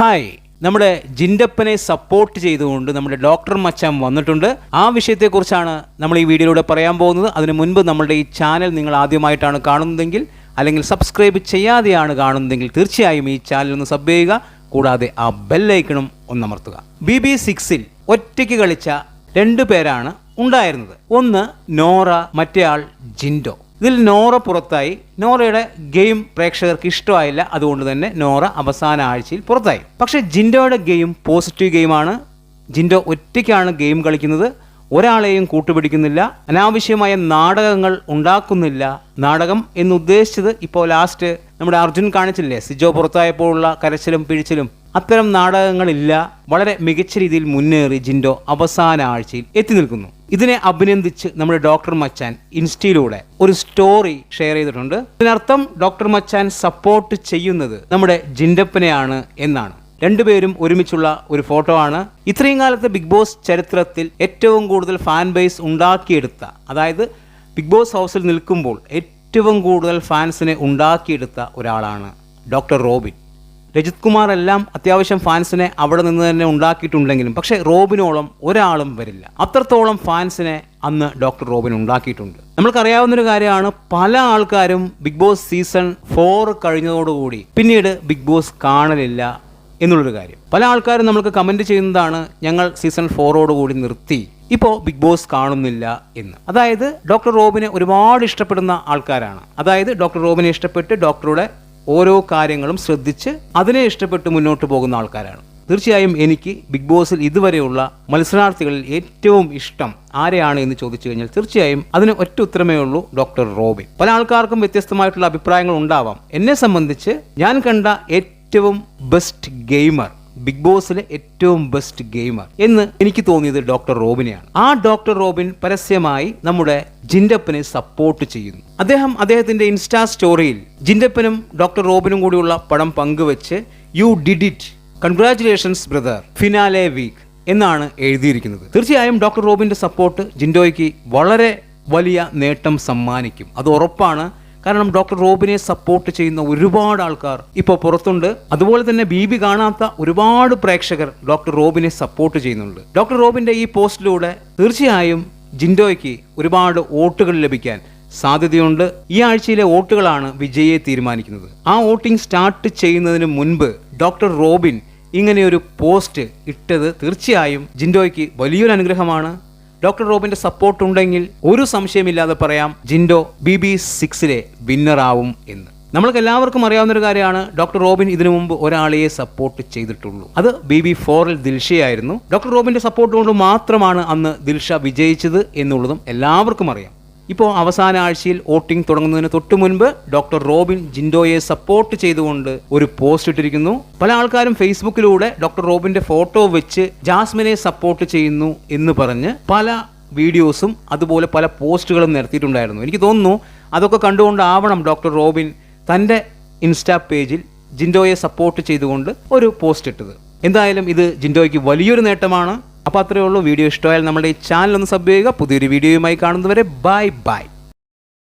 Hi. നമ്മുടെ ജിൻഡപ്പനെ support ചെയ്തുകൊണ്ട് നമ്മുടെ ഡോക്ടർ മച്ചാം വന്നിട്ടുണ്ട്. ആ വിഷയത്തെക്കുറിച്ചാണ് നമ്മൾ ഈ വീഡിയോയിലൂടെ പറയാൻ പോകുന്നത്. അതിനു മുൻപ് നമ്മുടെ ഈ ചാനൽ നിങ്ങൾ ആദ്യമായിട്ടാണ് കാണുന്നതെങ്കിൽ അല്ലെങ്കിൽ സബ്സ്ക്രൈബ് ചെയ്യാതെയാണ് കാണുന്നതെങ്കിൽ തീർച്ചയായും ഈ ചാനൽ ഒന്ന് സബ് ചെയ്യുക. കൂടാതെ ആ ബെല്ലൈക്കണും ഒന്നമർത്തുക ബി ബി സിക്സിൽ ഒറ്റയ്ക്ക് കളിച്ച രണ്ടു പേരാണ് ഉണ്ടായിരുന്നത്. ഒന്ന് നോറ മറ്റേയാൾ ജിൻഡോ. ഇതിൽ നോറ പുറത്തായി. നോറയുടെ ഗെയിം പ്രേക്ഷകർക്ക് ഇഷ്ടമായില്ല. അതുകൊണ്ട് തന്നെ നോറ അവസാന ആഴ്ചയിൽ പുറത്തായി. പക്ഷേ ജിൻഡോയുടെ ഗെയിം പോസിറ്റീവ് ഗെയിമാണ്. ജിൻഡോ ഒറ്റയ്ക്കാണ് ഗെയിം കളിക്കുന്നത്. ഒരാളെയും കൂട്ടുപിടിക്കുന്നില്ല. അനാവശ്യമായ നാടകങ്ങൾ ഉണ്ടാക്കുന്നില്ല. നാടകം എന്നുദ്ദേശിച്ചത് ഇപ്പോൾ ലാസ്റ്റ് നമ്മുടെ അർജുൻ കാണിച്ചില്ലേ? സിജോ പുറത്തായപ്പോഴുള്ള കരച്ചിലും പിഴിച്ചിലും. അത്തരം നാടകങ്ങളില്ല. വളരെ മികച്ച രീതിയിൽ മുന്നേറി ജിൻഡോ അവസാന ആഴ്ചയിൽ എത്തി നിൽക്കുന്നു. ഇതിനെ അഭിനന്ദിച്ച് നമ്മുടെ ഡോക്ടർ മച്ചാൻ ഇൻസ്റ്റയിലൂടെ ഒരു സ്റ്റോറി ഷെയർ ചെയ്തിട്ടുണ്ട്. ഇതിനർത്ഥം ഡോക്ടർ മച്ചാൻ സപ്പോർട്ട് ചെയ്യുന്നത് നമ്മുടെ ജിൻഡപ്പനെയാണ് എന്നാണ്. രണ്ടുപേരും ഒരുമിച്ചുള്ള ഒരു ഫോട്ടോ ആണ്. ഇത്രയും കാലത്തെ ബിഗ് ബോസ് ചരിത്രത്തിൽ ഏറ്റവും കൂടുതൽ ഫാൻ ബേസ് ഉണ്ടാക്കിയെടുത്ത അതായത് ബിഗ് ബോസ് ഹൗസിൽ നിൽക്കുമ്പോൾ ഏറ്റവും കൂടുതൽ ഫാൻസിനെ ഉണ്ടാക്കിയെടുത്ത ഒരാളാണ് ഡോക്ടർ റോബിൻ. രജിത് കുമാർ എല്ലാം അത്യാവശ്യം ഫാൻസിനെ അവിടെ നിന്ന് തന്നെ ഉണ്ടാക്കിയിട്ടുണ്ടെങ്കിലും പക്ഷേ റോബിനോളം ഒരാളും വരില്ല. അത്രത്തോളം ഫാൻസിനെ അന്ന് ഡോക്ടർ റോബിൻ ഉണ്ടാക്കിയിട്ടുണ്ട്. നമ്മൾക്കറിയാവുന്നൊരു കാര്യമാണ് പല ആൾക്കാരും ബിഗ് ബോസ് സീസൺ ഫോർ കഴിഞ്ഞതോടുകൂടി പിന്നീട് ബിഗ് ബോസ് കാണലില്ല എന്നുള്ളൊരു കാര്യം. പല ആൾക്കാരും നമ്മൾക്ക് കമന്റ് ചെയ്യുന്നതാണ് ഞങ്ങൾ സീസൺ ഫോറോട് കൂടി നിർത്തി ഇപ്പോൾ ബിഗ് ബോസ് കാണുന്നില്ല എന്ന്. അതായത് ഡോക്ടർ റോബിനെ ഒരുപാട് ഇഷ്ടപ്പെടുന്ന ആൾക്കാരാണ്. അതായത് ഡോക്ടർ റോബിനെ ഇഷ്ടപ്പെട്ട് ഡോക്ടറുടെ ഓരോ കാര്യങ്ങളും ശ്രദ്ധിച്ച് അതിനെ ഇഷ്ടപ്പെട്ട് മുന്നോട്ട് പോകുന്ന ആൾക്കാരാണ്. തീർച്ചയായും എനിക്ക് ബിഗ് ബോസിൽ ഇതുവരെയുള്ള മത്സരാർത്ഥികളിൽ ഏറ്റവും ഇഷ്ടം ആരെയാണ് എന്ന് ചോദിച്ചു കഴിഞ്ഞാൽ തീർച്ചയായും അതിന് ഒറ്റ ഉത്തരമേ ഉള്ളൂ ഡോക്ടർ റോബിൻ. പല ആൾക്കാർക്കും വ്യത്യസ്തമായിട്ടുള്ള അഭിപ്രായങ്ങൾ ഉണ്ടാവാം. എന്നെ സംബന്ധിച്ച് ഞാൻ കണ്ട ഏറ്റവും ബെസ്റ്റ് ഗെയിമർ ബിഗ് ബോസിലെ ഏറ്റവും ബെസ്റ്റ് ഗെയിമർ എന്ന് എനിക്ക് തോന്നിയത് ഡോക്ടർ റോബിനെയാണ്. ആ ഡോക്ടർ റോബിൻ പരസ്യമായി നമ്മുടെ ജിൻഡപ്പനെ സപ്പോർട്ട് ചെയ്യുന്നു. അദ്ദേഹം അദ്ദേഹത്തിന്റെ ഇൻസ്റ്റാ സ്റ്റോറിയിൽ ജിൻഡപ്പനും ഡോക്ടർ റോബിനും കൂടിയുള്ള പടം പങ്കുവെച്ച് you did it congratulations brother finale week എന്നാണ് എഴുതിയിരിക്കുന്നത്. തീർച്ചയായും ഡോക്ടർ റോബിന്റെ സപ്പോർട്ട് ജിൻഡോയ്ക്ക് വളരെ വലിയ നേട്ടം സമ്മാനിക്കും. അത് ഉറപ്പാണ്. കാരണം ഡോക്ടർ റോബിനെ സപ്പോർട്ട് ചെയ്യുന്ന ഒരുപാട് ആൾക്കാർ ഇപ്പോൾ പുറത്തുണ്ട്. അതുപോലെ തന്നെ ബി ബി കാണാത്ത ഒരുപാട് പ്രേക്ഷകർ ഡോക്ടർ റോബിനെ സപ്പോർട്ട് ചെയ്യുന്നുണ്ട്. ഡോക്ടർ റോബിന്റെ ഈ പോസ്റ്റിലൂടെ തീർച്ചയായും ജിൻഡോയ്ക്ക് ഒരുപാട് വോട്ടുകൾ ലഭിക്കാൻ സാധ്യതയുണ്ട്. ഈ ആഴ്ചയിലെ വോട്ടുകളാണ് വിജയെ തീരുമാനിക്കുന്നത്. ആ വോട്ടിംഗ് സ്റ്റാർട്ട് ചെയ്യുന്നതിന് മുൻപ് ഡോക്ടർ റോബിൻ ഇങ്ങനെയൊരു പോസ്റ്റ് ഇട്ടത് തീർച്ചയായും ജിൻഡോയ്ക്ക് വലിയൊരു അനുഗ്രഹമാണ്. ഡോക്ടർ റോബിന്റെ സപ്പോർട്ട് ഉണ്ടെങ്കിൽ ഒരു സംശയമില്ലാതെ പറയാം ജിൻഡോ ബി ബി സിക്സിലെ വിന്നറാവും എന്ന്. നമ്മൾക്ക് എല്ലാവർക്കും അറിയാവുന്ന ഒരു കാര്യമാണ് ഡോക്ടർ റോബിൻ ഇതിനു മുമ്പ് ഒരാളെയെ സപ്പോർട്ട് ചെയ്തിട്ടുള്ളൂ. അത് ബി ബി ഫോറിൽ ദിൽഷയായിരുന്നു. ഡോക്ടർ റോബിന്റെ സപ്പോർട്ട് കൊണ്ട് മാത്രമാണ് അന്ന് ദിൽഷ വിജയിച്ചത് എന്നുള്ളതും എല്ലാവർക്കും അറിയാം. ഇപ്പോൾ അവസാന ആഴ്ചയിൽ വോട്ടിംഗ് തുടങ്ങുന്നതിന് തൊട്ടു മുൻപ് ഡോക്ടർ റോബിൻ ജിൻഡോയെ സപ്പോർട്ട് ചെയ്തുകൊണ്ട് ഒരു പോസ്റ്റ് ഇട്ടിരിക്കുന്നു. പല ആൾക്കാരും ഫേസ്ബുക്കിലൂടെ ഡോക്ടർ റോബിന്റെ ഫോട്ടോ വെച്ച് ജാസ്മിനെ സപ്പോർട്ട് ചെയ്യുന്നു എന്ന് പറഞ്ഞ് പല വീഡിയോസും അതുപോലെ പല പോസ്റ്റുകളും നിർത്തിയിട്ടുണ്ടായിരുന്നു എനിക്ക് തോന്നുന്നു അതൊക്കെ കണ്ടുകൊണ്ടാവണം ഡോക്ടർ റോബിൻ തന്റെ ഇൻസ്റ്റാ പേജിൽ ജിൻഡോയെ സപ്പോർട്ട് ചെയ്തുകൊണ്ട് ഒരു പോസ്റ്റ് ഇട്ടത്. എന്തായാലും ഇത് ജിൻഡോയ്ക്ക് വലിയൊരു നേട്ടമാണ്. അപ്പോൾ അത്രയേ ഉള്ളൂ. വീഡിയോ ഇഷ്ടമായാൽ നമ്മുടെ ഈ ചാനൽ ഒന്ന് സബ് ചെയ്യുക. പുതിയൊരു വീഡിയോയുമായി കാണുന്നവരെ ബൈ ബൈ.